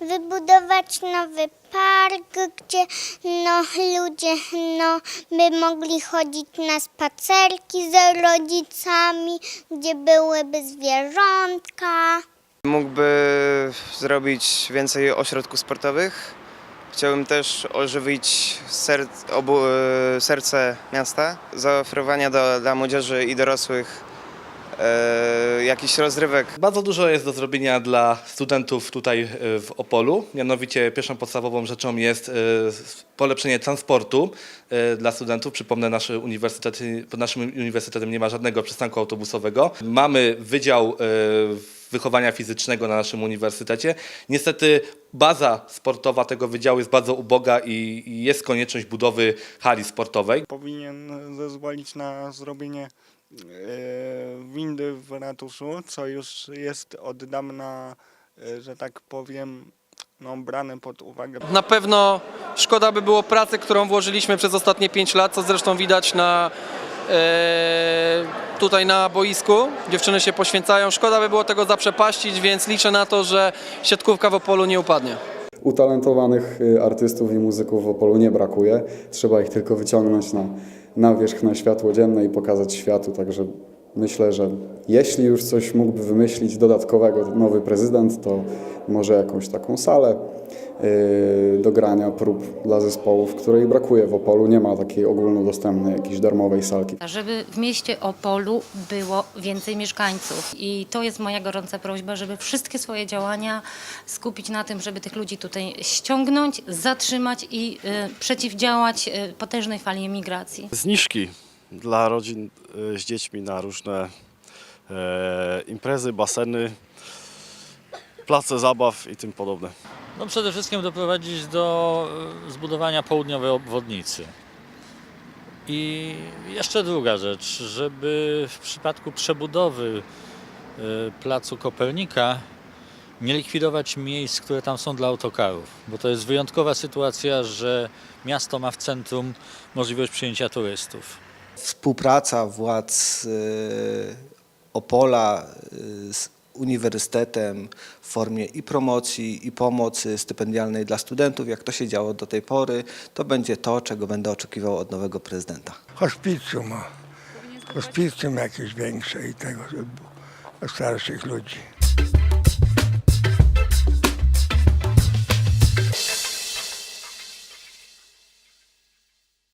wybudować nowy park, gdzie no, ludzie no, by mogli chodzić na spacerki z rodzicami, gdzie byłyby zwierzątka. Mógłby zrobić więcej ośrodków sportowych. Chciałbym też ożywić ser, obu, e, serce miasta, zaoferowania do, dla młodzieży i dorosłych e, jakichś rozrywek. Bardzo dużo jest do zrobienia dla studentów tutaj e, w Opolu. Mianowicie pierwszą podstawową rzeczą jest e, polepszenie transportu dla studentów. Przypomnę, nasze uniwersytety, pod naszym uniwersytetem nie ma żadnego przystanku autobusowego. Mamy wydział wychowania fizycznego na naszym uniwersytecie. Niestety baza sportowa tego wydziału jest bardzo uboga i jest konieczność budowy hali sportowej. powinien zezwolić na zrobienie windy w ratuszu, co już jest od dawna, e, że tak powiem, no, brane pod uwagę. Na pewno szkoda by było pracy, którą włożyliśmy przez ostatnie 5 lat, co zresztą widać na, e, tutaj na boisku. Dziewczyny się poświęcają. Szkoda by było tego zaprzepaścić, więc liczę na to, że siatkówka w Opolu nie upadnie. Utalentowanych y, artystów i muzyków w Opolu nie brakuje. Trzeba ich tylko wyciągnąć na, na wierzch, na światło dzienne i pokazać światu. Także myślę, że jeśli już coś mógłby wymyślić dodatkowego nowy prezydent, to może jakąś taką salę do grania prób dla zespołów, której brakuje w Opolu. Nie ma takiej ogólnodostępnej jakiejś darmowej salki. żeby w mieście Opolu było więcej mieszkańców. I to jest moja gorąca prośba, żeby wszystkie swoje działania skupić na tym, żeby tych ludzi tutaj ściągnąć, zatrzymać i y, przeciwdziałać y, potężnej fali emigracji. zniżki dla rodzin y, z dziećmi na różne e, imprezy, baseny, place zabaw i tym podobne. No przede wszystkim doprowadzić do e, zbudowania południowej obwodnicy. I jeszcze druga rzecz, żeby w przypadku przebudowy e, placu Kopernika nie likwidować miejsc, które tam są dla autokarów, bo to jest wyjątkowa sytuacja, że miasto ma w centrum możliwość przyjęcia turystów. współpraca władz y, Opola z uniwersytetem w formie i promocji, i pomocy stypendialnej dla studentów, jak to się działo do tej pory, to będzie to, czego będę oczekiwał od nowego prezydenta. Hospicjum, hospicjum jakieś większe i tego, dla starszych ludzi.